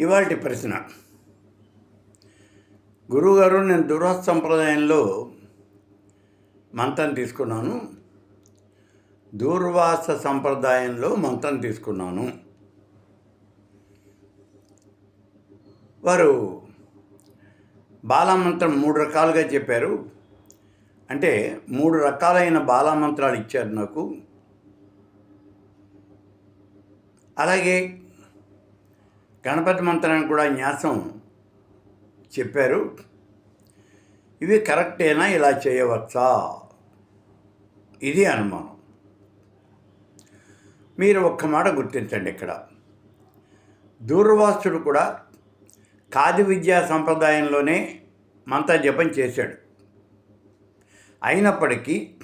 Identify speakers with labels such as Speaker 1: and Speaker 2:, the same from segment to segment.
Speaker 1: ఇవాళ ప్రశ్న. గురువుగారు నేను దురహ సంప్రదాయంలో మంత్రం తీసుకున్నాను. దూర్వాస సంప్రదాయంలో మంత్రం తీసుకున్నాను. వారు బాలమంత్రం మూడు రకాలుగా చెప్పారు. అంటే మూడు రకాలైన బాలమంత్రాలు ఇచ్చారు నాకు. అలాగే గణపతి మంత్రానికి కూడా న్యాసం చెప్పారు. ఇవి కరెక్టేనా? ఇలా చేయవచ్చా? ఇది అనుమానం. మీరు ఒక్క మాట గుర్తించండి ఇక్కడ. దూర్వాసుడు కూడా కాది విద్యా సంప్రదాయంలోనే మంత్ర జపం చేశాడు. అయినప్పటికీ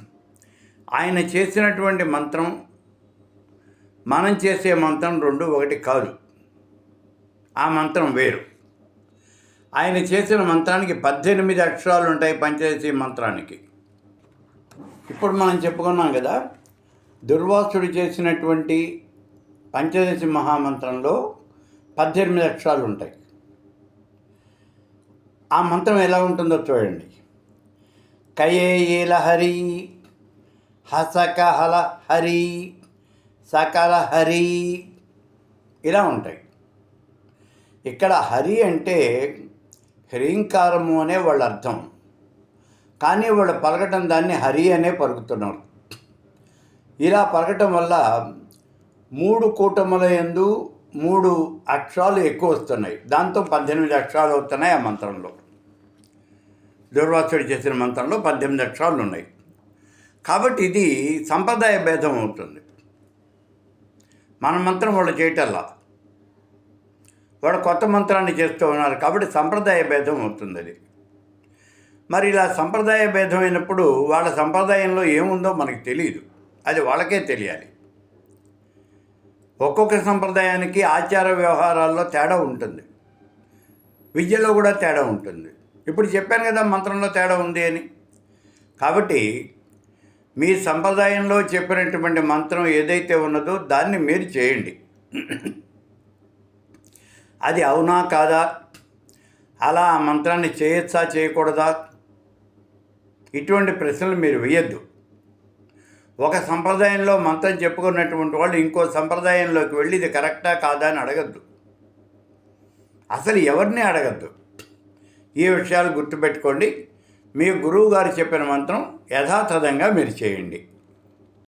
Speaker 1: ఆయన చేసినటువంటి మంత్రం మనం చేసే మంత్రం రెండు ఒకటి కాదు. ఆ మంత్రం వేరు. ఆయన చేసిన మంత్రానికి పద్దెనిమిది అక్షరాలు ఉంటాయి పంచదశి మంత్రానికి. ఇప్పుడు మనం చెప్పుకున్నాం కదా దుర్వాసుడు చేసినటువంటి పంచదశి మహామంత్రంలో పద్దెనిమిది అక్షరాలు ఉంటాయి. ఆ మంత్రం ఎలా ఉంటుందో చూడండి. కయేల హరి హసకహల హరి సకల హరి ఇలా ఉంటాయి. ఇక్కడ హరి అంటే హ్రీంకారము అనే వాళ్ళ అర్థం. కానీ వాళ్ళు పలకటం దాన్ని హరి అనే పలుకుతున్నారు. ఇలా పలకటం వల్ల మూడు కూటముల ఎందు మూడు అక్షరాలు ఎక్కువ వస్తున్నాయి. దాంతో పద్దెనిమిది అక్షరాలు అవుతున్నాయి ఆ మంత్రంలో. దుర్వాసుడు చేసిన మంత్రంలో పద్దెనిమిది అక్షరాలు ఉన్నాయి. కాబట్టి ఇది సంప్రదాయ భేదం అవుతుంది. మన మంత్రం వాళ్ళు చేయటల్లా. వాడు కొత్త మంత్రాన్ని చేస్తూ ఉన్నారు కాబట్టి సంప్రదాయ భేదం అవుతుంది అది మరి ఇలా సంప్రదాయ భేదం అయినప్పుడు వాళ్ళ సంప్రదాయంలో ఏముందో మనకు తెలియదు అది వాళ్ళకే తెలియాలి. ఒక్కొక్క సంప్రదాయానికి ఆచార వ్యవహారాల్లో తేడా ఉంటుంది. విద్యలో కూడా తేడా ఉంటుంది. ఇప్పుడు చెప్పాను కదా మంత్రంలో తేడా ఉంది అని. కాబట్టి మీ సంప్రదాయంలో చెప్పినటువంటి మంత్రం ఏదైతే ఉన్నదో దాన్ని మీరు చేయండి. అది అవునా కాదా? అలా ఆ మంత్రాన్ని చేయొచ్చా చేయకూడదా? ఇటువంటి ప్రశ్నలు మీరు వేయద్దు. ఒక సంప్రదాయంలో మంత్రం చెప్పుకున్నటువంటి వాళ్ళు ఇంకో సంప్రదాయంలోకి వెళ్ళి ఇది కరెక్టా కాదా అని అడగద్దు. అసలు ఎవరిని అడగద్దు? ఈ విషయాలు గుర్తుపెట్టుకోండి. మీ గురువు గారు చెప్పిన మంత్రం యథాతథంగా మీరు చేయండి.